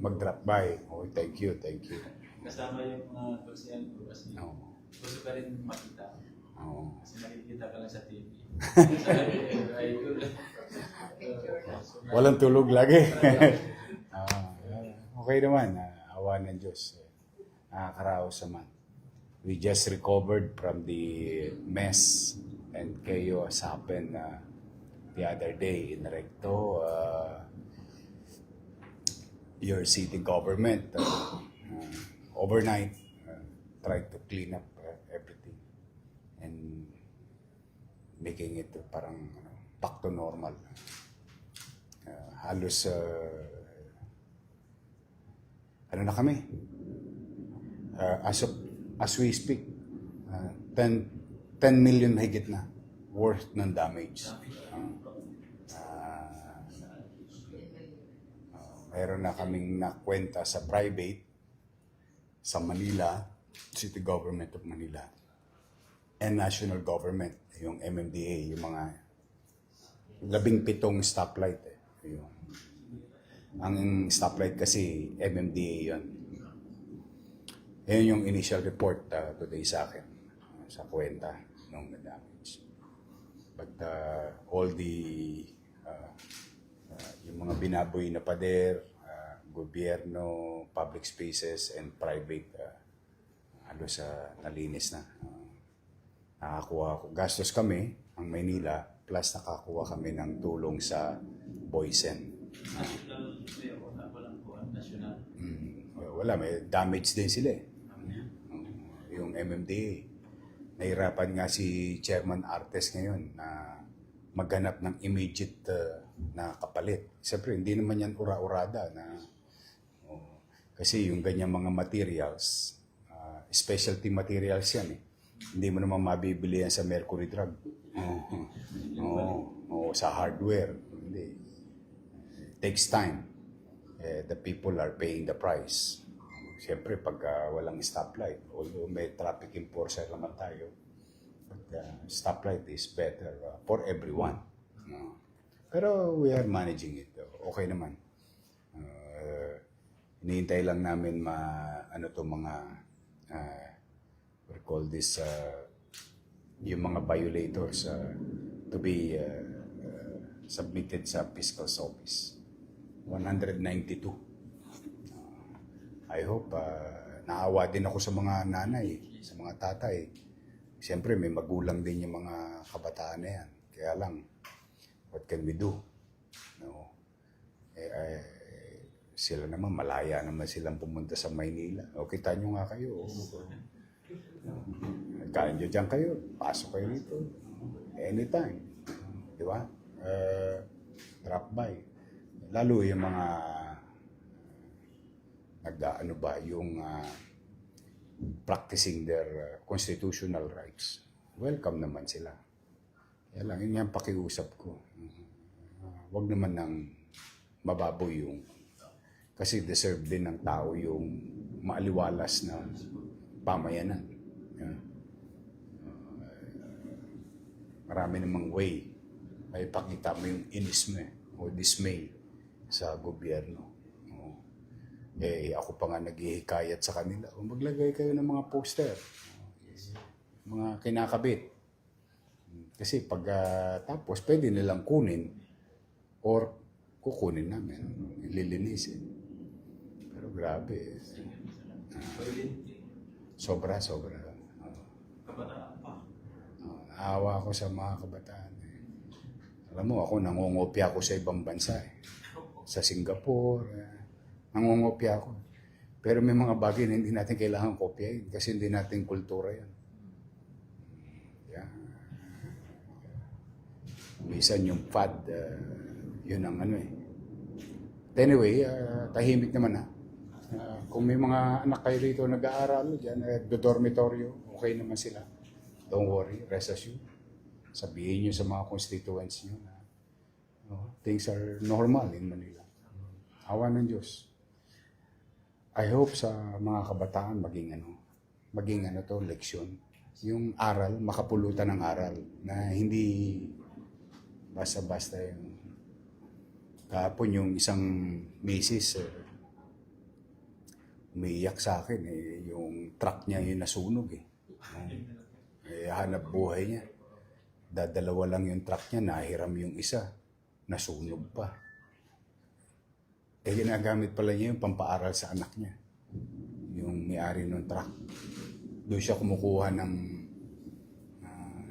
mag-drop by. Oh, thank you, thank you. Kasama yung mga kursiyan ko kasi Oo. gusto ka rin makita. Oo. Kasi nakikita ka lang sa TV. Idol. Walang tulog lagi. Ah, okay naman. ah, awa ng Diyos. Nakakaraos naman. We just recovered from the mess and chaos happened uh, the other day in Recto. Uh, your city government uh, uh, overnight uh, tried to clean up uh, everything and making it parang ano, back to normal. Uh, halos uh, ano na kami? Uh, as of, as we speak, uh, 10, 10 million higit na worth ng damage. Uh, uh, uh, mayroon na kaming nakwenta sa private sa Manila, City Government of Manila, and national government, yung MMDA, yung mga labing pitong stoplight. Eh. Yung, ang stoplight kasi MMDA yun. Yan yung initial report uh, today sa akin, sa kwenta ng damage. But uh, all the, uh, uh, yung mga binaboy na pader, uh, gobyerno, public spaces, and private, uh, ano sa nalinis na. Uh, nakakuha ko. Gastos kami, ang Maynila, plus nakakuha kami ng tulong sa Boysen. Mm, wala, may damage din sila eh. Yung MMDA. Nahirapan nga si Chairman Artes ngayon na maghanap ng immediate uh, na kapalit. Siyempre, hindi naman yan ura-urada na oh, kasi yung ganyang mga materials, uh, specialty materials yan eh. Hindi mo naman mabibili yan sa Mercury Drug. Oo. Oo. Oo, sa hardware. Hindi. takes time. Eh, the people are paying the price. Siyempre, pag ah, walang stoplight, although may traffic enforcer naman tayo, uh, stoplight is better uh, for everyone. No? Pero we are managing it. Okay naman. Uh, iniintay lang namin ma ano to mga uh, we call this uh, yung mga violators uh, to be uh, uh, submitted sa fiscal's office. 192. I hope uh, naawa din ako sa mga nanay, sa mga tatay. Siyempre, may magulang din yung mga kabataan na yan. Kaya lang, what can we do? No. Eh, eh, sila naman, malaya naman silang pumunta sa Maynila. O, kita nyo nga kayo. Kain nyo dyan kayo. Pasok kayo dito. Anytime. Di ba? Uh, drop by. Lalo yung mga nagdaano ba yung ah, practicing their ah, constitutional rights. Welcome naman sila. Kaya lang, yun yung pakiusap ko. Ah, wag naman ng mababoy yung kasi deserve din ng tao yung maaliwalas na pamayanan. Yan. marami namang way may pakita mo yung inis mo eh, o dismay sa gobyerno. Eh, ako pa nga naghihikayat sa kanila. O maglagay kayo ng mga poster. Mga kinakabit. Kasi pag ah, tapos, pwede nilang kunin or kukunin namin. Lilinisin. Pero grabe. eh. Sobra, sobra. Kabataan pa. Uh, awa ako sa mga kabataan. Eh. Alam mo, ako nangungopia ako sa ibang bansa. Eh. Sa Singapore, eh. Nangungopia ako. Pero may mga bagay na hindi natin kailangan kopyahin kasi hindi natin kultura yan. Yeah. Minsan yung fad, uh, yun ang ano eh. Anyway, uh, tahimik naman ha. Uh, kung may mga anak kayo rito nag-aaral dyan, eh, do dormitoryo, okay naman sila. Don't worry, rest assured. Sabihin nyo sa mga constituents nyo na no, things are normal in Manila. Awa ng Diyos. I hope sa mga kabataan maging ano, maging ano to, leksyon. Yung aral, makapulutan ng aral na hindi basta-basta yung kahapon yung isang misis, eh, umiiyak sa akin eh, yung truck niya yung nasunog eh. Eh, hanap buhay niya. Dadalawa lang yung truck niya, nahiram yung isa. Nasunog pa. Eh, ginagamit pala niya yung pampaaral sa anak niya. Yung may-ari ng truck. Doon siya kumukuha ng ah,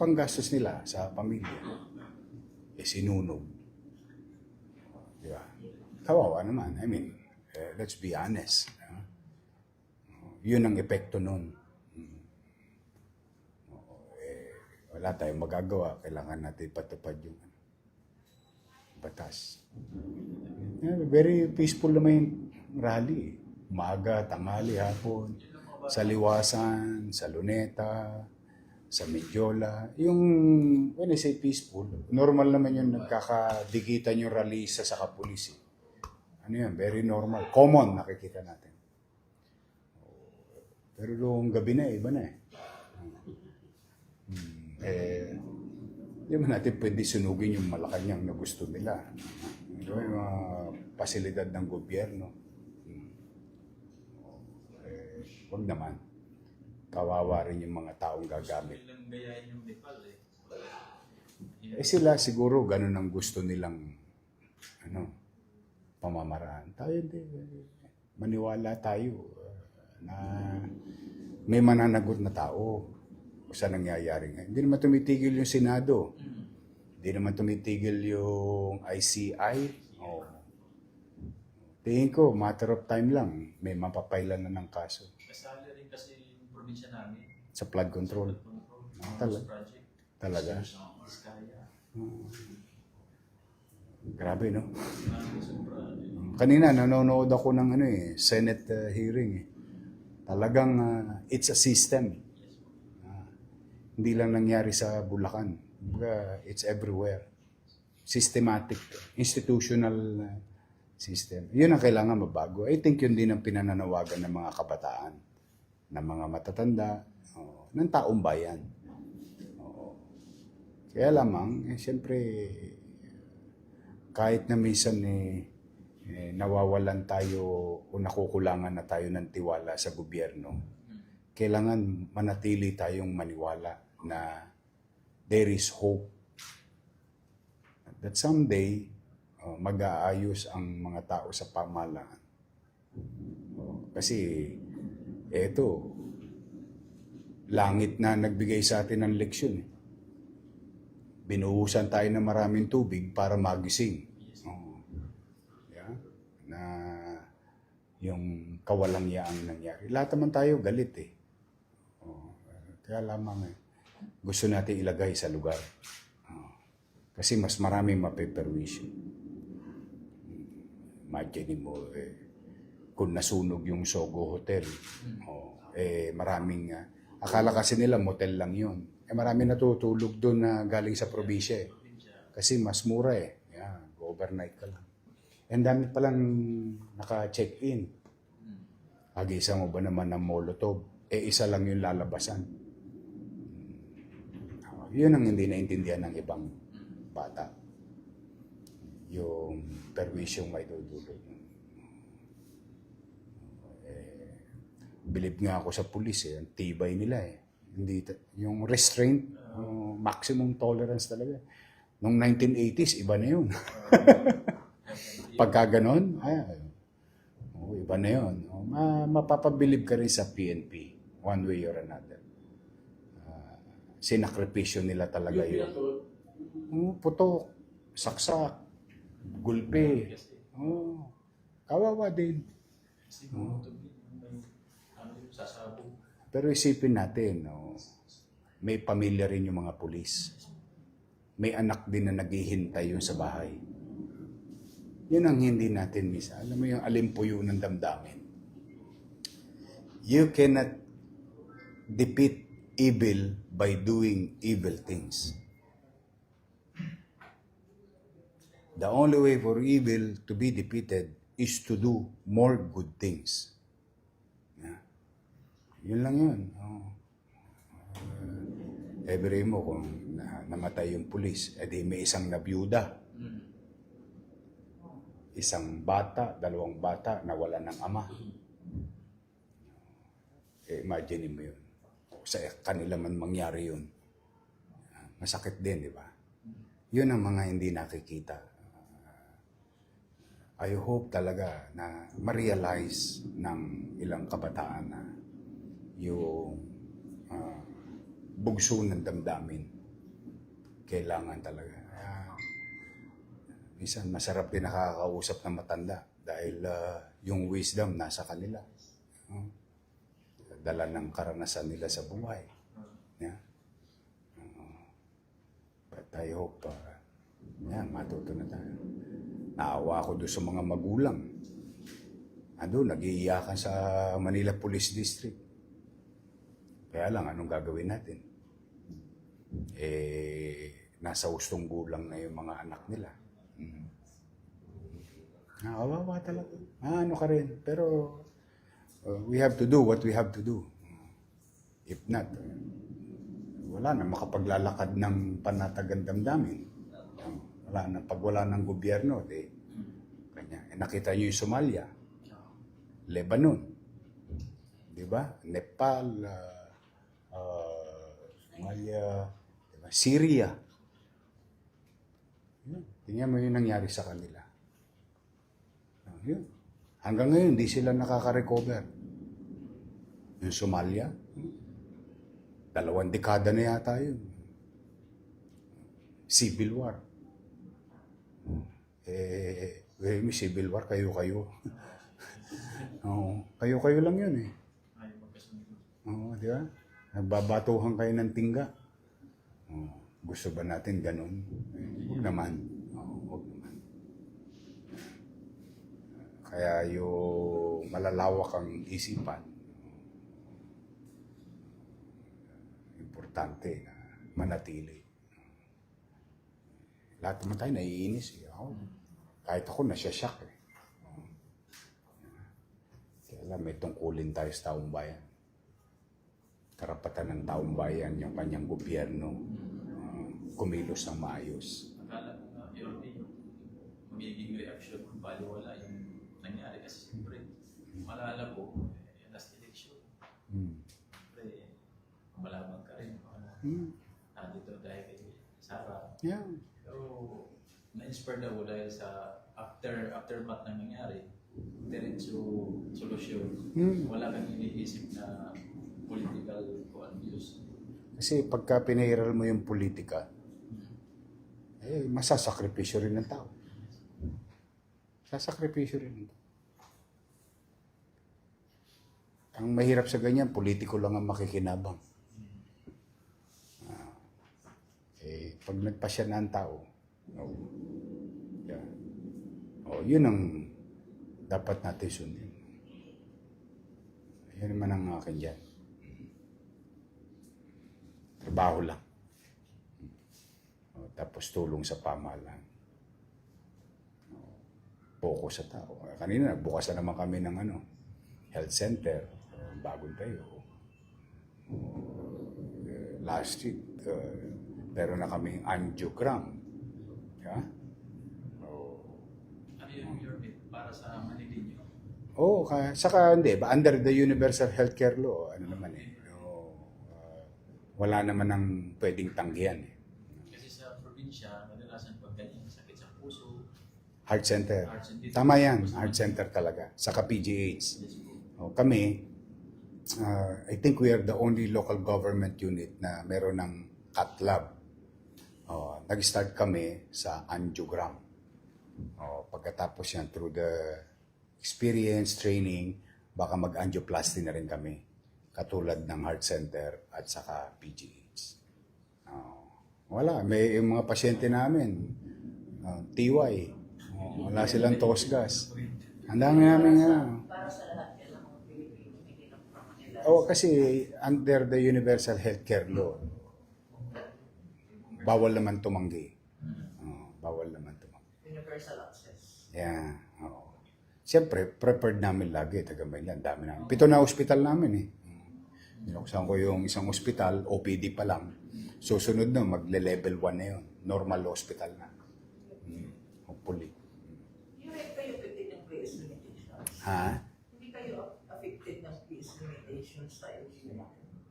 panggastos nila sa pamilya. Eh, sinunog. Di ba? Kawawa naman. I mean, eh, let's be honest. ah. Yun ang epekto nun. Mm. Oo, eh, wala tayong magagawa. Kailangan natin patupad yung ano, batas. Very peaceful naman yung rally. Umaga, tanghali, hapon. Sa Liwasan, sa Luneta, sa Medyola. Yung, when I say peaceful, normal naman yung nagkakadikitan yung rallyista sa kapulis. eh. Ano yan, very normal. Common, nakikita natin. Pero noong gabi na, iba na eh. Hmm, eh, hindi man natin pwede sunugin yung Malacanang na gusto nila. Ito yung mga pasilidad ng gobyerno. Eh, wag naman. Kawawa rin yung mga taong gagamit. Eh. Eh sila siguro ganun ang gusto nilang ano, pamamaraan. Tayo hindi. Maniwala tayo uh, na may mananagot na tao sa nangyayari ngayon. Hindi naman tumitigil yung Senado. Hindi naman tumitigil yung ICI. Oh. Tingin ko, matter of time lang, may mapapailan na ng kaso Kasali rin kasi yung probinsya namin. sa flood control. Control. Ah, tala- Project. Talaga. Iskaya. Grabe, no? Kanina, nanonood ako ng ano eh, Senate uh, hearing eh. Talagang uh, it's a system. Hindi lang nangyari sa Bulacan. It's everywhere. Systematic, institutional uh, system. Yun ang kailangan mabago. I think yun din ang pinananawagan ng mga kabataan, ng mga matatanda, oh, ng taong bayan. Oo. Kaya lamang, eh, siyempre, kahit na minsan eh, eh, nawawalan tayo o nakukulangan na tayo ng tiwala sa gobyerno, kailangan manatili tayong maniwala na there is hope. That someday, oh, mag-aayos ang mga tao sa pamahalaan. Oh, kasi, eto, langit na nagbigay sa atin ng leksyon. Eh. Binuhusan tayo ng maraming tubig para magising. Oo. Yeah? Na yung kawalangyaan nangyari. Lahat naman tayo galit eh. Oo. Kaya lamang eh, gusto natin ilagay sa lugar. Oo. Kasi mas maraming mapeperwisyo. Imagine mo, eh, kung nasunog yung Sogo Hotel, oh, eh, maraming, ah, akala kasi nila motel lang yun. Eh, maraming natutulog doon na galing sa probinsya eh. Kasi mas mura eh. Yan, overnight ka lang. And dami palang naka-check-in. Agisa mo ba naman ng Molotov? Eh, isa lang yung lalabasan. Yun ang hindi naintindihan ng ibang bata. Yung perwisyong may dudulog. Eh, believe nga ako sa pulis eh. Ang tibay nila eh. Hindi, yung restraint, yung maximum tolerance talaga. Noong 1980s, iba na yun. Pagka ganon, ay, oh, iba na yun. Oh, ma mapapabilib ka rin sa PNP, one way or another. Sinakripisyo nila talaga yun. Oh, putok, saksak, gulpe. Oh, kawawa din. Sasabog. Pero isipin natin, no, may pamilya rin yung mga pulis. May anak din na naghihintay yun sa bahay. Yan ang hindi natin misa. Alam mo yung alimpuyo ng damdamin. You cannot defeat evil by doing evil things. The only way for evil to be defeated is to do more good things. Yeah. Yun lang yun. Oh. Every mo kung na, namatay yung pulis, edi may isang nabiyuda. Isang bata, dalawang bata na wala ng ama. Eh, imagine mo yun. Sa kanila man mangyari yun. Masakit din, di ba? Yun ang mga hindi nakikita. Ah, I hope talaga na ma-realize ng ilang kabataan na yung ah, bugso ng damdamin kailangan talaga. Minsan masarap din nakakausap ng matanda dahil ah, yung wisdom nasa kanila. No? Dala ng karanasan nila sa buhay. Yeah. Oo. but I hope, uh, yan, matuto na tayo. Naawa ako doon sa mga magulang. Ando, nag-iiyakan sa Manila Police District. Kaya lang, anong gagawin natin? eh, nasa ustong gulang na yung mga anak nila. Mm. Nakawawa talaga. Ah, ano ka rin. Pero uh, we have to do what we have to do. If not, wala na makapaglalakad ng panatagan damdamin. Wala na. Pag wala ng gobyerno, di, kanya. Eh, nakita niyo yung Somalia, Lebanon, di ba? Nepal, uh, uh, Somalia, di ba? Syria. Yun. Tingnan mo yung nangyari sa kanila. Ah, Yun. Hanggang ngayon, di sila nakaka-recover. Yung Somalia, dalawang dekada na yata yun. Civil War. Eh, eh, may civil war, kayo-kayo. Oo, kayo-kayo lang yun eh. Oo, di ba? Nagbabatuhan kayo ng tingga. Oo, gusto ba natin ganun? Eh, huwag naman. Oo, huwag naman. Kaya yung malalawak ang isipan, importante na manatili. Lahat naman tayo naiinis. Eh. Ako, kahit ako, nasya-shock eh. Kaya alam, may tungkulin tayo sa taong bayan karapatan ng taong bayan, yung kanyang gobyerno, uh, kumilos ng maayos. Akala yung magiging reaction kung baliwala yung Kasi siyempre, malala ko, eh, last election, Hmm. siyempre, malabang ka rin. Hmm. nandito dahil kay Sarah. Yeah. Pero, na-inspired ako dahil sa after aftermath ng nangyari, diretso solusyon. Hmm. Wala kang iniisip na political kuan views. Kasi pagka pinahiral mo yung politika, eh, masasakripisyo rin ng tao. Sasakripisyo rin ng tao. Ang mahirap sa ganyan, politiko lang ang makikinabang. Ah, eh, pag nagpasya na ang tao, oh, yeah. oh, yun ang dapat natin sundin. Yun naman ang akin dyan. Trabaho lang. O, tapos tulong sa pamahalaan. O, Focus sa tao. Kanina, bukas na naman kami ng ano, health center. Bagong tayo. Eh, Last week, uh, meron na kaming angiogram. Yeah? O, Ano yung your bit para sa Manila nyo? Oo, kaya, saka hindi, ba, under the Universal Healthcare Law, ano naman eh, no, uh, wala naman ang pwedeng tanggihan eh. Kasi sa probinsya, kadalasan pag ganyan, sakit sa puso, Heart Center. Heart Center. Tama yan, Heart Center talaga. Saka PGH. yes po. O, kami, uh, I think we are the only local government unit na meron ng cat lab. O, nag-start kami sa angiogram. O, pagkatapos yan, through the experience, training, baka mag-angioplasty na rin kami. Katulad ng Heart Center at saka PGH. O, wala, may yung mga pasyente namin, uh, TY, o, wala silang tosgas. Ang dami namin nga. para sa lahat yan ng mga Pilipino, hindi lang Oo, kasi under the Universal Healthcare Law, bawal naman tumanggi. Oo, bawal naman tumanggi. Universal access. Yeah, oo. Siyempre, prepared namin lagi, taga Maynila, ang dami namin. Pito na hospital namin eh. Binuksan ko yung isang hospital, OPD pa lang. Susunod na, magle-level 1 na yun. Normal hospital na. Hmm, hopefully. Hindi kayo affected ng PS limitations. Ha? Hindi kayo affected ng PS limitations.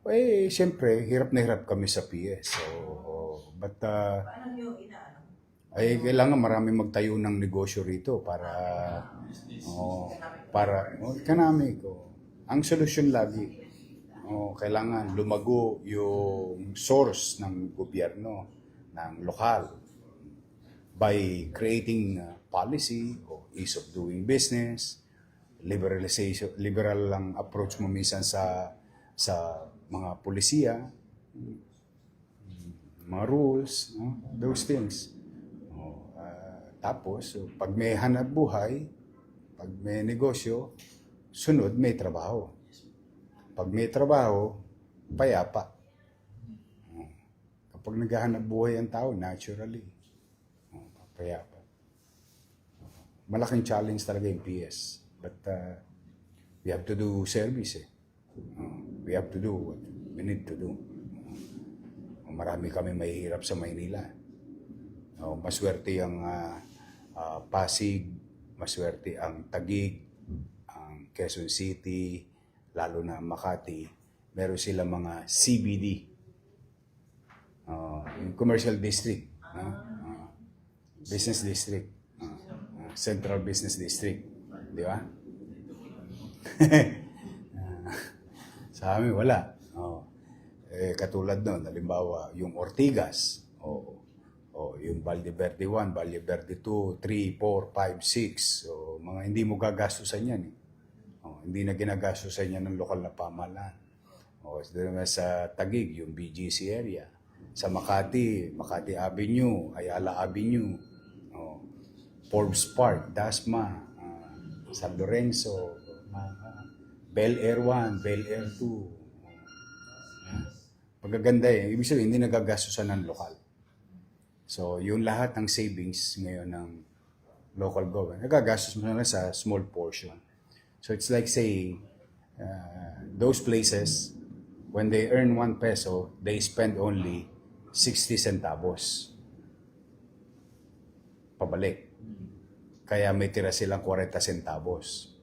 Eh, siyempre, hirap na hirap kami sa PS. So, but, uh, ay, kailangan marami magtayo ng negosyo rito para, oh, para, oh, economic. Oh. Ang solusyon lagi, oh, kailangan lumago yung source ng gobyerno, ng lokal, by creating uh, policy o ease of doing business, liberalization, liberal lang approach mo minsan sa sa mga polisiya, mga rules, no? those things. Oh, ah, tapos, so, pag may hanap buhay, pag may negosyo, sunod may trabaho. Pag may trabaho, payapa. Oh, Kapag naghahanap buhay ang tao, naturally, oh, payapa. Malaking challenge talaga yung PS. But uh, we have to do service eh. Oh, we have to do what we need to do. Oh, marami kami mahihirap sa Maynila. Oh, maswerte ang ah, ah, Pasig, maswerte ang Taguig, ang Quezon City, lalo na Makati. Meron sila mga CBD, oh, yung commercial district, no? Oh, business district, oh, oh, central business district, di ba? Sa amin, wala. Oh. Eh, katulad nun, halimbawa, yung Ortigas, o o yung Valle Verde 1, Valle Verde 2, 3, 4, 5, 6. So, mga hindi mo gagastusan yan. Eh. Oh, hindi na ginagastusan yan ng lokal na pamahalaan. O, naman sa Tagig, yung BGC area. Sa Makati, Makati Avenue, Ayala Avenue, oh, Forbes Park, Dasma, ah, San Lorenzo, Bel Air 1, Bel Air 2. Ah, Magaganda eh. Ibig sabihin, hindi nagagastusan ng lokal. So, yung lahat ng savings ngayon ng local government, nagagastos mo na sa small portion. So, it's like saying, uh, those places, when they earn 1 peso, they spend only 60 centavos. Pabalik. Kaya may tira silang 40 centavos.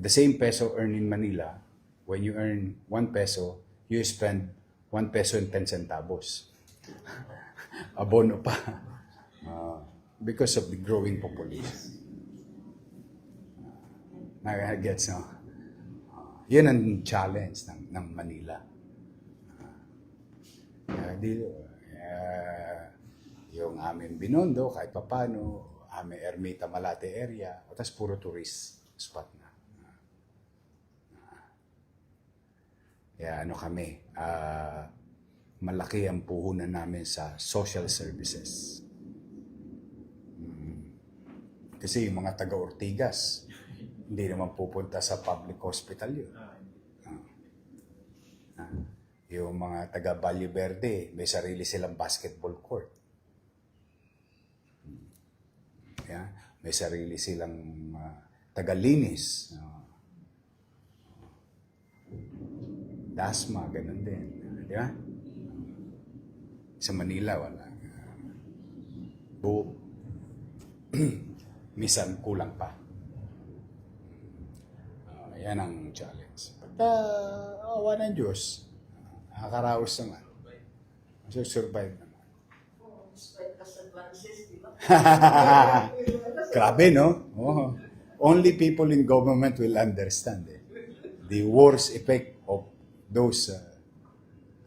The same peso earned in Manila, when you earn 1 peso, you spend 1 peso and 10 centavos. Abono pa. Ah, because of the growing population. Nag-gets, no? Ah, yun ang challenge ng, ng Manila. Uh, di, ah, yung aming Binondo, kahit papano, aming Ermita Malate area, o tas puro tourist spot Kaya ano kami, ah, malaki ang puhunan namin sa social services. Mm. Kasi yung mga taga Ortigas, hindi naman pupunta sa public hospital yun. Ah. Yung mga taga Valle Verde, may sarili silang basketball court. Mm. Yeah? May sarili silang ah, taga-linis. Ah. Dasma, ganun din. Di ba? Sa Manila, wala. Bu Misan kulang pa. Ah, yan ang challenge. But, uh, awa ng Diyos, nakakaraos naman. Survive naman. Grabe, no? Oh. Only people in government will understand eh. the worst effect those uh,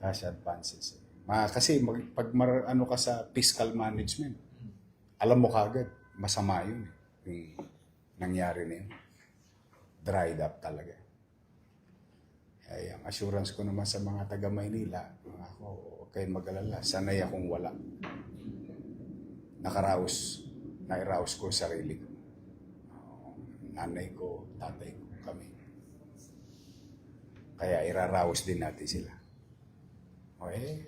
cash advances. Ma, kasi mag, pag mar, ano ka sa fiscal management, alam mo kagad, masama yun. eh, Yung nangyari na yun. Dried up talaga. Kaya ang assurance ko naman sa mga taga Maynila, ako, huwag kayong mag-alala, sanay akong wala. Nakaraos, nairaos ko sarili ko. Nanay ko, tatay ko, kami. Kaya iraraos din natin sila. Okay?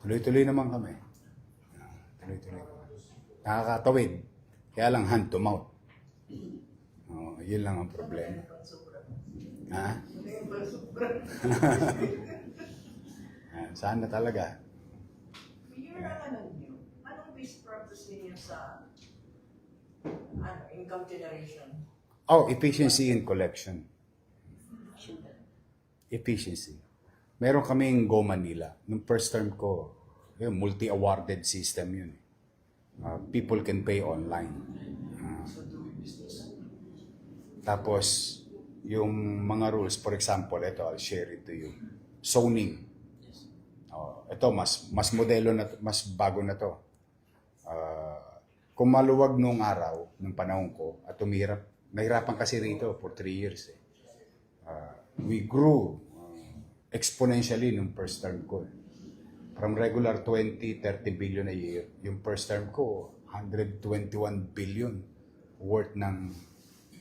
Tuloy-tuloy naman kami. Tuloy-tuloy. Nakakatawid. Kaya lang hand to mouth. Oh, yun lang ang problema. Ha? Ah, Sana talaga. Mayor, ang ano nyo? Anong base purpose ninyo sa ano, income generation? Oh, efficiency in collection. Efficiency. Meron kaming Go Manila. Nung first term ko, yun, multi-awarded system yun. Uh, people can pay online. Uh, tapos, yung mga rules, for example, ito, I'll share it to you. Zoning. Oh, ito, mas, mas modelo na, mas bago na to. Ah, kung maluwag nung araw, nung panahon ko, at umihirap, nahirapan kasi rito for three years. Eh. Ah, we grew ah, exponentially nung first term ko. From regular 20, 30 billion a year, yung first term ko, 121 billion worth ng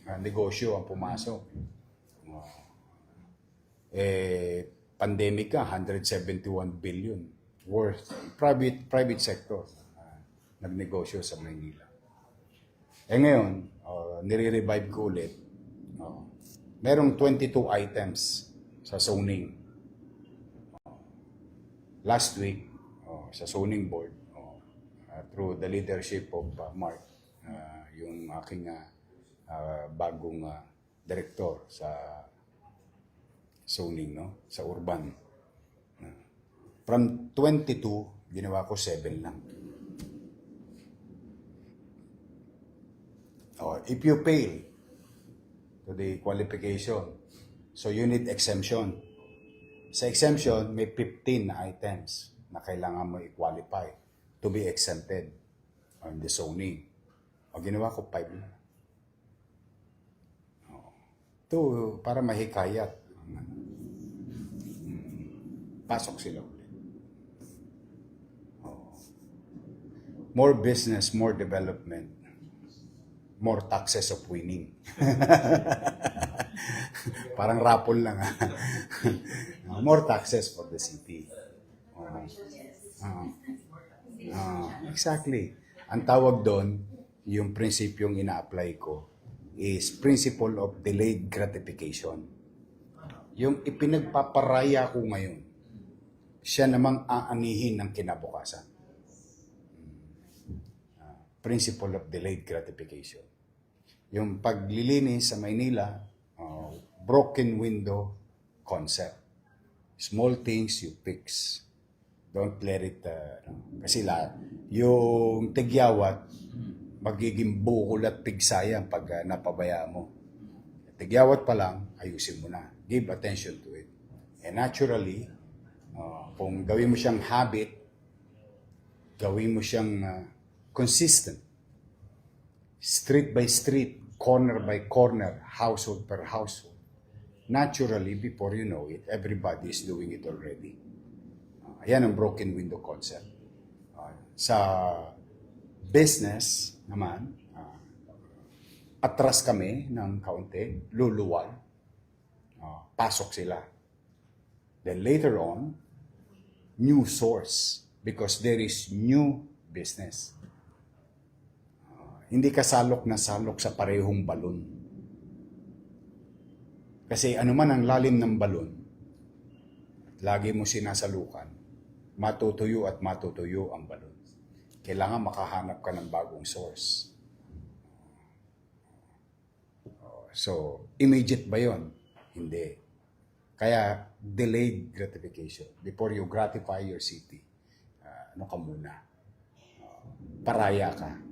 ah, negosyo ang pumasok. Eh, pandemic ka, 171 billion worth private private sector ah, nagnegosyo sa Maynila. Eh ngayon, uh, nire-revive ko ulit. Merong 22 items sa zoning. Last week, oh, sa zoning board, oh, uh, through the leadership of uh, Mark, uh, yung aking uh, uh, bagong uh, director sa zoning, no? Sa urban. From 22, ginawa ko 7 lang. Oh, if you fail to the qualification, so you need exemption. Sa exemption, may 15 na items na kailangan mo i-qualify to be exempted on the zoning. O ginawa ko 5 na. Oh. To, para mahikayat. Pasok sila ulit. More business, more development more taxes of winning. Parang rapol lang ha. more taxes for the city. Oh. Ah. Ah, exactly. Ang tawag doon, yung prinsipyong ina-apply ko is principle of delayed gratification. Yung ipinagpaparaya ko ngayon, siya namang aanihin ng kinabukasan principle of delayed gratification. Yung paglilinis sa Maynila, uh, broken window concept. Small things you fix. Don't let it, uh, kasi la, yung tigyawat, magiging bukol at pigsayang pag uh, napabaya mo. Tigyawat pa lang, ayusin mo na. Give attention to it. And naturally, uh, kung gawin mo siyang habit, gawin mo siyang uh, consistent. Street by street, corner by corner, household per household. Naturally, before you know it, everybody is doing it already. Uh, yan ang broken window concept. Uh, sa business naman, uh, atras kami ng kaunti, luluwal, uh, pasok sila. Then later on, new source because there is new business. Hindi ka salok na salok sa parehong balon. Kasi ano man ang lalim ng balon, lagi mo sinasalukan, matutuyo at matutuyo ang balon. Kailangan makahanap ka ng bagong source. So, immediate ba yon? Hindi. Kaya, delayed gratification. Before you gratify your city, uh, ano ka muna? Uh, paraya ka.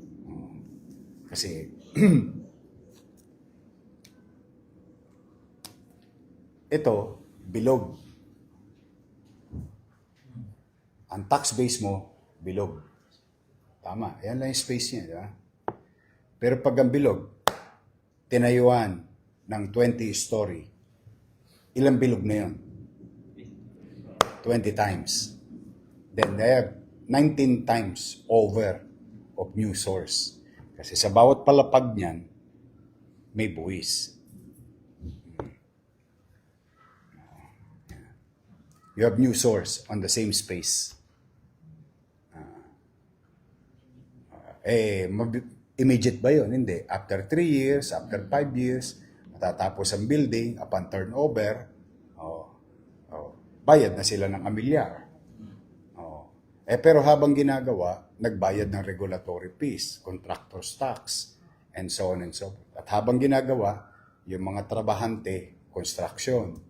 Kasi, ito, bilog. Ang tax base mo, bilog. Tama, yan lang yung space niya, di ba? Pero pag ang bilog, tinayuan ng 20 story, ilang bilog na yun? 20 times. Then they have 19 times over of new source. Kasi sa bawat palapag niyan, may buwis. You have new source on the same space. Ah. eh, immediate ba yun? Hindi. After 3 years, after 5 years, matatapos ang building, upon turnover, oh, oh, bayad na sila ng amilyar. Oh. Eh, pero habang ginagawa, nagbayad ng regulatory fees, contractor's tax, and so on and so forth. At habang ginagawa, yung mga trabahante, construction,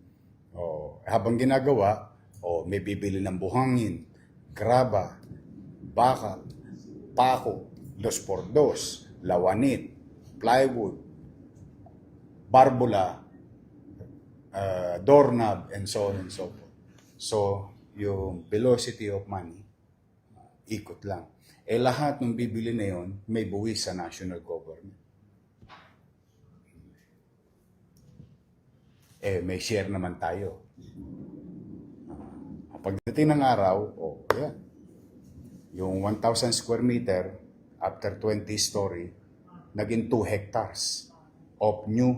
O, habang ginagawa, o may bibili ng buhangin, graba, bakal, pako, dos por dos, lawanit, plywood, barbula, uh, doorknob, and so on and so forth. So, yung velocity of money, uh, ikot lang. Eh lahat ng bibili na yon may buwis sa national government. Eh, may share naman tayo. Uh, pagdating ng araw, oh, yan. Yung 1,000 square meter, after 20 story, naging 2 hectares of new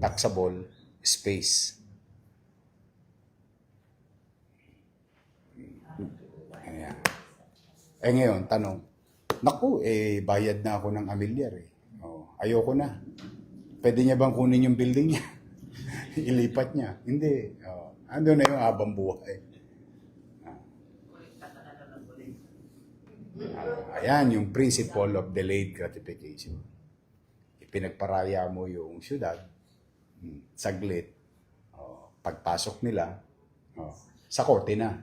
taxable space. Ayan. Eh ngayon, tanong, naku, eh, bayad na ako ng amilyar eh. Oh, ayoko na. Pwede niya bang kunin yung building niya? Ilipat niya? Hindi. Oh, ando na yung habang buhay. Ah, ayan, yung principle of delayed gratification. Ipinagparaya mo yung syudad, hmm, saglit, oh, pagpasok nila, oh, sa korte na.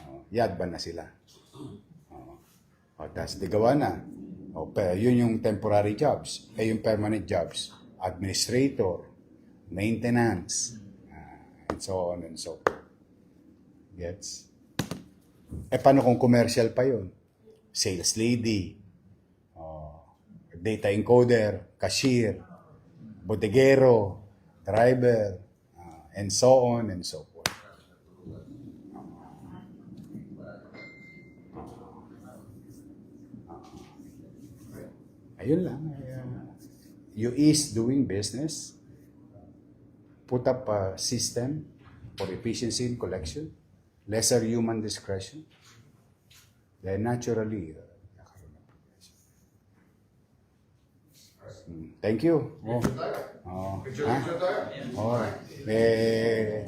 Oh, yadban na sila. Oh, tapos digawa na. Oh, pero yun yung temporary jobs. Eh yung permanent jobs, administrator, maintenance, ah, and so on and so forth. Gets? Eh paano kung commercial pa yun? Sales lady, oh, data encoder, cashier, bodegero, driver, ah, and so on and so forth. Ayun lang. you is doing business. Put up a system for efficiency in collection, lesser human discretion. Then naturally, uh. Hmm, Thank you. Oh. Oh. Ha? Oh. Eh,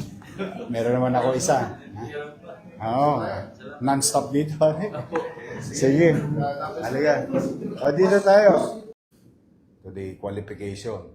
meron naman ako isa. Ha? Oo. Non-stop dito. Sige. Halika. O, dito tayo. To the qualification